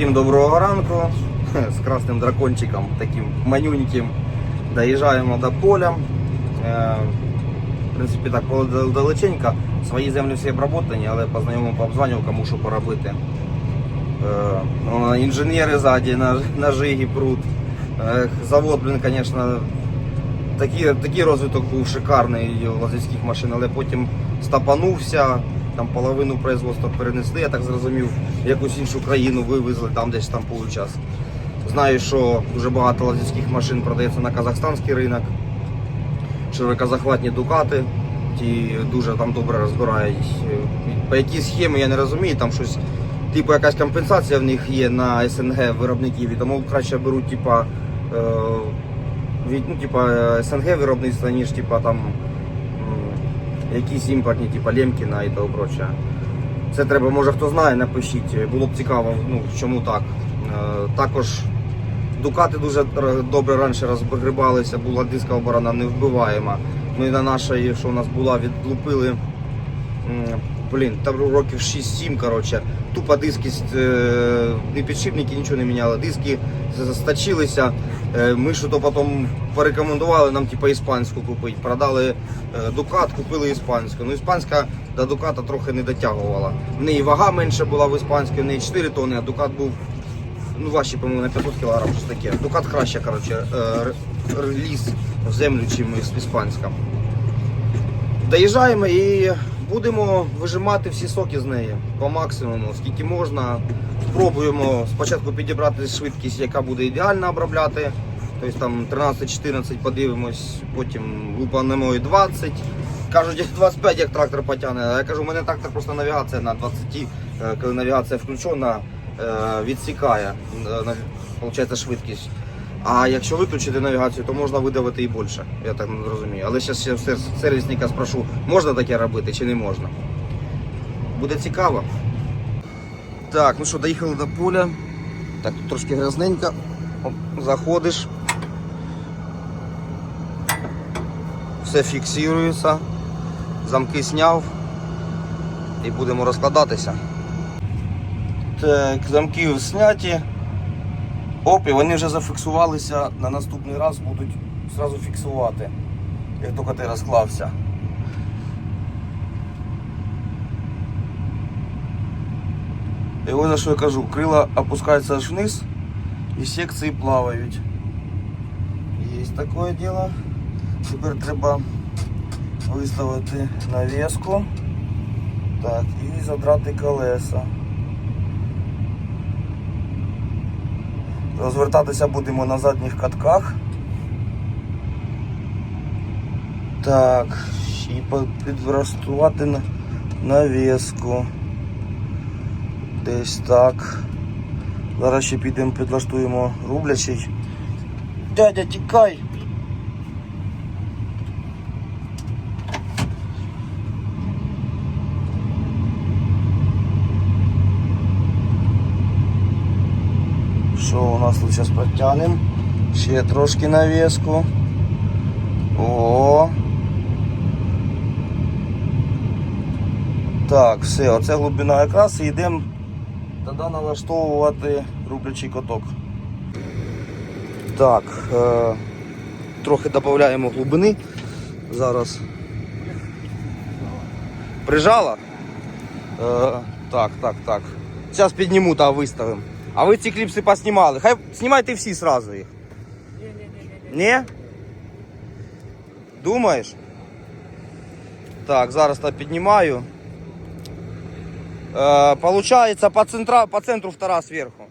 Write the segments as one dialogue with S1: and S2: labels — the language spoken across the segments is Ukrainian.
S1: Всім доброго ранку з красним дракончиком, таким манюньким. Доїжджаємо до поля. Е, В принципі, так далеченько. Свої землі всі обработані, але по знайомому пообзванював, кому що поробити. Е, ну, Інженери ззаді на, на прут. Е, Завод, блін, звісно, такий, такий розвиток був шикарний у лазівських машин, але потім стапанувся, там половину производства перенесли, я так зрозумів, в якусь іншу країну вивезли, там десь там получас. Знаю, що дуже багато лазівських машин продається на казахстанський ринок. Широкозахватні дукати, ті дуже там добре розбирають. По якій схемі я не розумію, там щось, типу якась компенсація в них є на СНГ виробників, і тому краще беруть, типа, е, ну, типа СНГ виробництва, ніж типа там якісь імпортні, типа Лемкіна і того прочее. Це треба, може хто знає, напишіть. Було б цікаво, ну чому так. Е, також Дукати дуже добре раніше розгрібалися, була диска оборона невбиваєма. Ми на нашій, що у нас була, відлупили блін, там років 6-7, коротше. Тупо диски, не підшипники, нічого не міняли. Диски стачилися. Е, Ми що то потім порекомендували нам типу, іспанську купити. Продали е, Дукат, купили іспанську. Ну, іспанська до Дуката трохи не дотягувала. В неї вага менше була в іспанській, в неї 4 тонни, а Дукат був ну, важче, по-моєму, на 500 кг, щось таке. Дукат краще, коротше, е, реліз в землю, чим іс- іспанська. Доїжджаємо і будемо вижимати всі соки з неї по максимуму, скільки можна. Спробуємо спочатку підібрати швидкість, яка буде ідеально обробляти. Тобто там 13-14 подивимось, потім лупанемо і 20. Кажуть, 25 як трактор потягне. А я кажу, у мене трактор просто навігація на 20, е, коли навігація включена, е, відсікає е, виходить, швидкість. А якщо виключити навігацію, то можна видавити і більше. Я так розумію. Але зараз я сервісника спрошу, можна таке робити чи не можна. Буде цікаво. Так, ну що, доїхали до поля. Так, тут трошки грязненько. Оп, заходиш. Все фіксується. Замки зняв. І будемо розкладатися. Так, замки зняті. Оп, і вони вже зафіксувалися, на наступний раз будуть зразу фіксувати, як тільки ти розклався. І ось за що я кажу, крила опускаються аж вниз і секції плавають. Є таке діло. Тепер треба виставити навіску. Так, і задрати колеса. Розвертатися будемо на задніх катках. Так, і підростувати на навіску. Десь так. Зараз ще підемо підлаштуємо рублячий. Дядя, тікай! Що у нас тут зараз протягнемо? Ще трошки навіску. О. Так, все, оце глибина якраз і йдемо тоді налаштовувати рублячий коток. Так, е, трохи додаємо глибини. Зараз. Прижала? Е, так, так, так. Зараз підніму та виставимо. А ви ці кліпси поснімали. Хай знімайте всі сразу їх. Ні? Думаєш? Так, зараз та піднімаю. Е, получається по, центра, по центру втора зверху.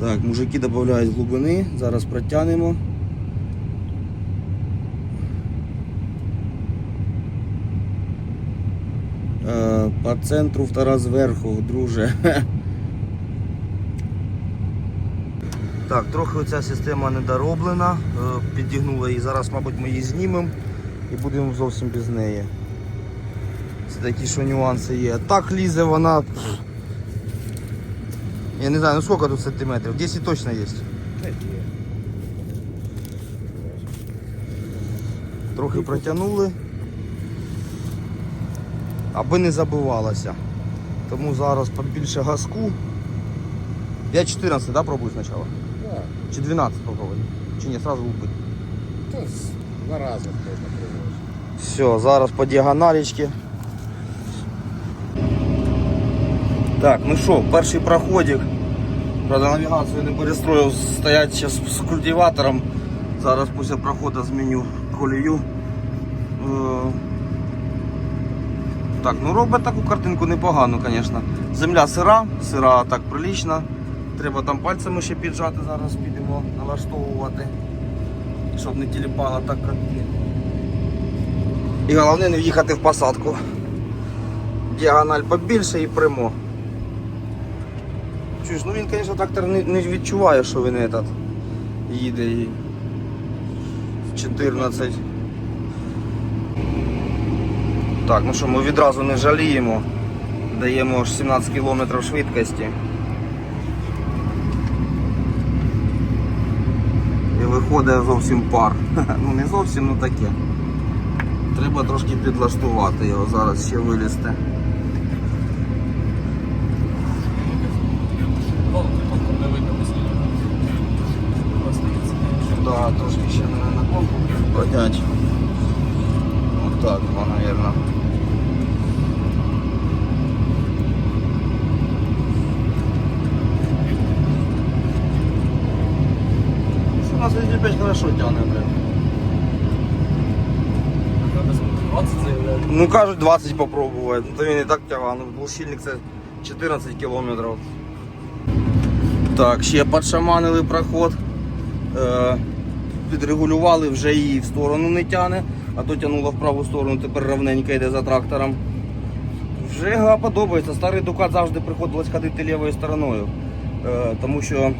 S1: Так, мужики додають глибини, зараз протягнемо. Е, По центру втора зверху, друже. Так, трохи оця система недороблена, е, підігнула її. Зараз, мабуть, ми її знімемо і будемо зовсім без неї. Це такі що нюанси є. Так лізе вона. Я не знаю, ну сколько тут сантиметрів? 10 точно є. Трохи протягнули. Аби не забивалося. Тому зараз побільше газку. Я 14, да, пробую спочатку?
S2: Да.
S1: Чи 12 попробую? Чи ні, сразу лупить.
S2: То два рази можна пробувати.
S1: Все, зараз по діагоналічці. Так, ну що, перший проходик. Правда, навігацію не перестроїв, стоять зараз з культиватором. Зараз після проходу зміню колію. Так, ну робить таку картинку непогану, звісно. Земля сира, сира так прилічна. Треба там пальцями ще піджати, зараз підемо налаштовувати, щоб не тіліпало так катки. І головне не в'їхати в посадку. Діагональ побільше і прямо. Чуєш, ну він, звісно, трактор не, не відчуває, що він этот їде і 14. Так, ну що, ми відразу не жаліємо. Даємо аж 17 км швидкості. І виходить зовсім пар. Ну не зовсім, ну таке. Треба трошки підлаштувати його, зараз ще вилізти. Да, трошки ще на, на конку поднять. Вот так, вот, наверное. У нас опять хорошо тянет, блин. Ну кажуть 20 попробувати. Ну, то він і так тягав. Ну, глушильник це 14 кілометрів. Так, ще підшаманили проход. Е, підрегулювали, вже її в сторону не тяне, а то тягнуло в праву сторону, тепер равненько йде за трактором. Вже подобається. Старий Дукат завжди приходилось ходити лівою стороною, е, тому що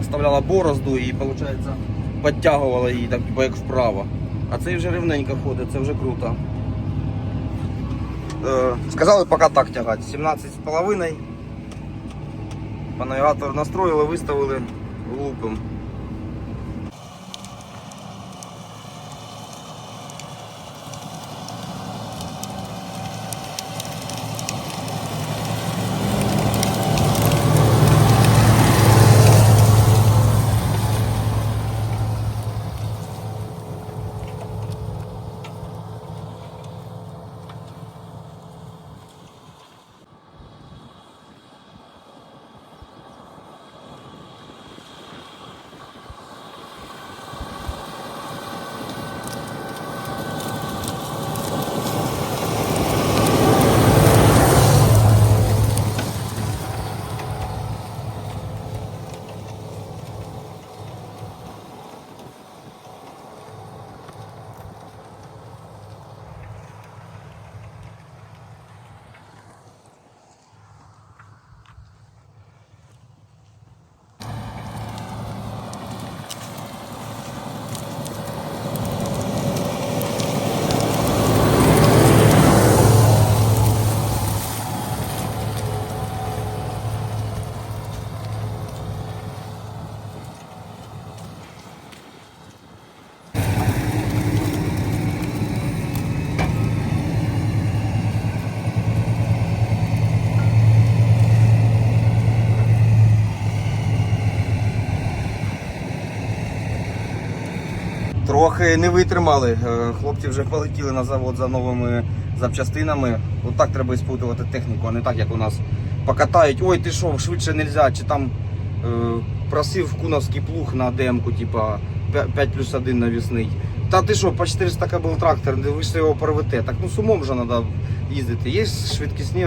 S1: оставляла борозду і виходить, підтягувала її так, як вправо. А цей вже рівненько ходить, це вже круто. Е, сказали поки так тягати. 17,5. По навігатор настроїли, виставили лупом. Трохи не витримали. Е, Хлопці вже полетіли на завод за новими запчастинами. От так треба іспутувати техніку, а не так, як у нас покатають. Ой, ти що, швидше не можна. Чи там е, просив куновський плуг на демку, типа 5 плюс 1 навісний. Та ти що, по 400 к був трактор, ви ж його порвете. Так ну сумом вже треба їздити. Є швидкісні,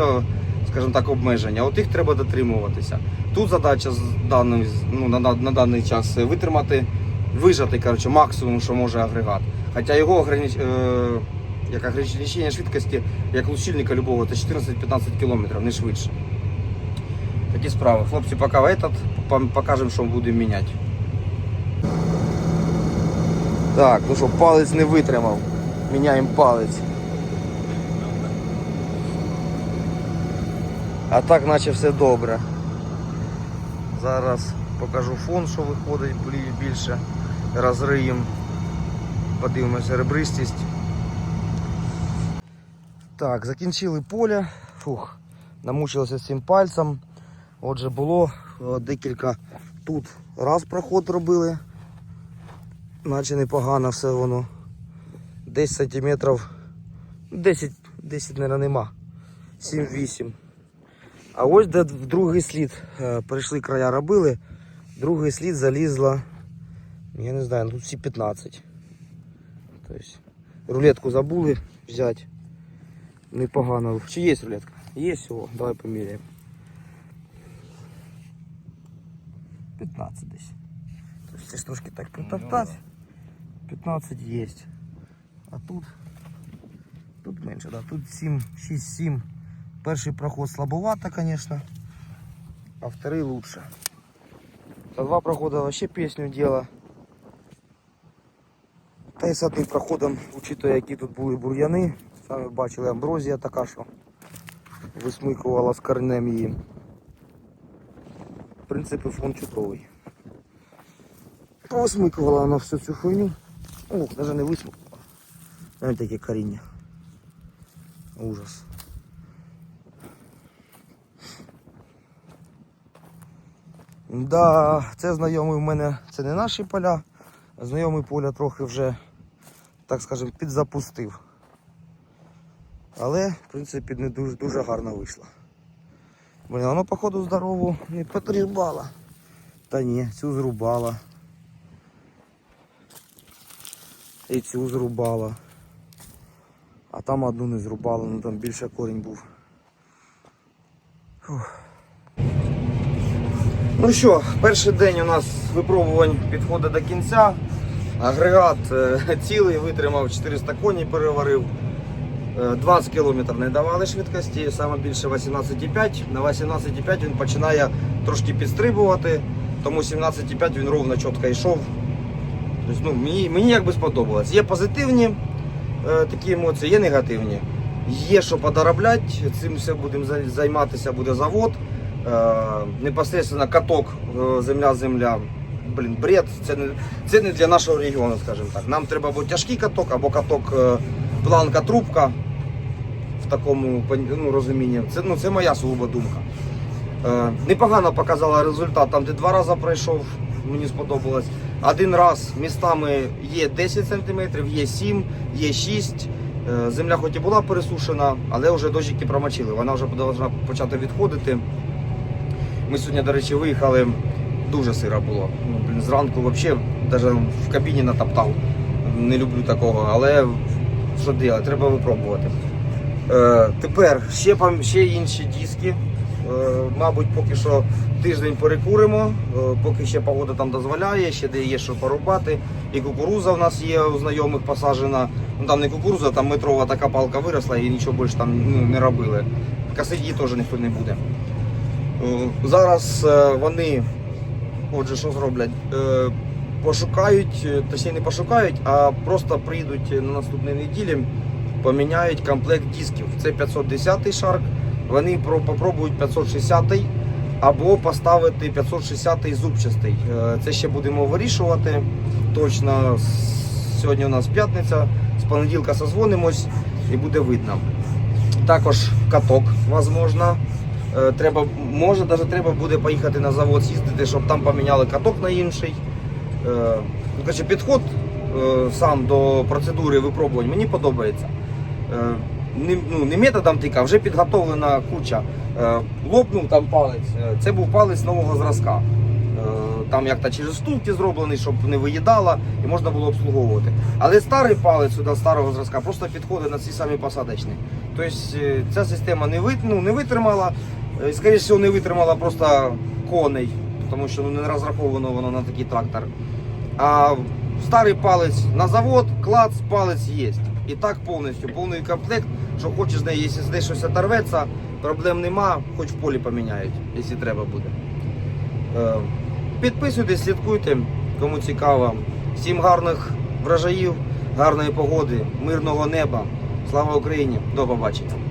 S1: скажімо так, обмеження. От їх треба дотримуватися. Тут задача з даним, ну, на, на, на даний час витримати вижати коротше, максимум, що може агрегат. Хоча його огранич... е... як ограничення швидкості, як лучильника любого, це 14-15 км, не швидше. Такі справи. Хлопці, поки этот, покажемо, що будемо міняти. Так, ну що, палець не витримав. Міняємо палець. А так наче все добре. Зараз покажу фон, що виходить більше. Розриємо. Подивимося ребристість. Так, закінчили поле. Фух. намучилися з цим пальцем. Отже, було е, декілька тут раз проход робили. Наче непогано все воно. 10 сантиметрів. 10, 10, мабуть, нема. 7-8. А ось де в другий слід е, перейшли края робили. Другий слід залізла. Я не знаю, ну тут всі 15. Тобто рулетку забули взяти. Непогано. Чи є рулетка? Є всього. Давай поміряємо. 15 десь. Тобто це ж трошки так притоптати. 15 є. А тут. Тут менше, да. Тут 7, 6, 7. Перший проход слабовато, конечно. А второй лучше. За два прохода вообще песню дело. Та й з одним проходом, учитуючи, які тут були бур'яни, самі бачили амброзія така, що висмикувала з корнем її. В принципі, фон чудовий. Повисмикувала вона всю цю хуйню. О, навіть не висмикувала. Ось таке коріння. Ужас. Да, це знайомий в мене, це не наші поля. Знайомий поля трохи вже, так скажемо, підзапустив. Але, в принципі, не дуже, дуже гарно вийшло. Блін, воно, походу, здорову не потрібала. Та ні, цю зрубала. І цю зрубала. А там одну не зрубала, ну там більше корінь був. Фух. Ну що, перший день у нас випробувань підходить до кінця. Агрегат е, цілий, витримав 400 коней, переварив. Е, 20 км не давали швидкості, саме більше 18,5. На 18,5 він починає трошки підстрибувати, тому 17,5 він ровно чітко йшов. Тобто, ну, мені, мені якби сподобалось. Є позитивні е, такі емоції, є негативні. Є що подоробляти, цим все будемо займатися, буде завод. Е, непосредственно каток е, земля-земля. Блін, бред, це не, це не для нашого регіону, скажімо так. Нам треба або тяжкий каток, або каток е, планка трубка в такому ну, розумінні. Це, ну, це моя сугуба думка. Е, непогано показала результат. Там, де два рази пройшов, мені сподобалось. Один раз містами є 10 см, є 7, є 6. Е, Земля хоч і була пересушена, але вже дощики промочили. Вона вже почати відходити. Ми сьогодні, до речі, виїхали, дуже сиро було. Ну, зранку взагалі навіть в кабіні натоптав. Не люблю такого, але що робити, треба випробувати. Е, тепер ще, ще інші диски. Е, мабуть, поки що тиждень перекуримо, е, поки ще погода там дозволяє, ще де є що порубати. І кукуруза в нас є у знайомих посаджена. Ну там не кукуруза, там метрова така палка виросла і нічого більше там ну, не робили. Її теж ніхто не буде. Е, Зараз е, вони, отже, що зроблять? Е, Пошукають, е, точніше не пошукають, а просто прийдуть на наступній неділі, поміняють комплект дисків. Це 510-й шарк. Вони про- попробують 560 або поставити 560-й зубчастий. Е, Це ще будемо вирішувати. Точно сьогодні у нас п'ятниця, з понеділка созвонимось і буде видно. Також каток, можливо. Е, Треба, може, навіть треба буде поїхати на завод, з'їздити, щоб там поміняли каток на інший. Е, ну, коротше, підход е, сам до процедури випробувань мені подобається. Не, ну, не методом тика, вже підготовлена куча. Лопнув там палець. Це був палець нового зразка. Там як-то через стулки зроблений, щоб не виїдала і можна було обслуговувати. Але старий палець сюди старого зразка просто підходить на ці самі посадочні. Тобто ця система не, ну, витримала, скоріше всього, не витримала просто коней, тому що ну, не розраховано воно на такий трактор. А старий палець на завод, клац, палець є. І так повністю, повний комплект, що хочеш, де, якщо десь щось оторветься, проблем нема, хоч в полі поміняють, якщо треба буде. Е, Підписуйтесь, слідкуйте, кому цікаво. Всім гарних врожаїв, гарної погоди, мирного неба. Слава Україні! До побачення!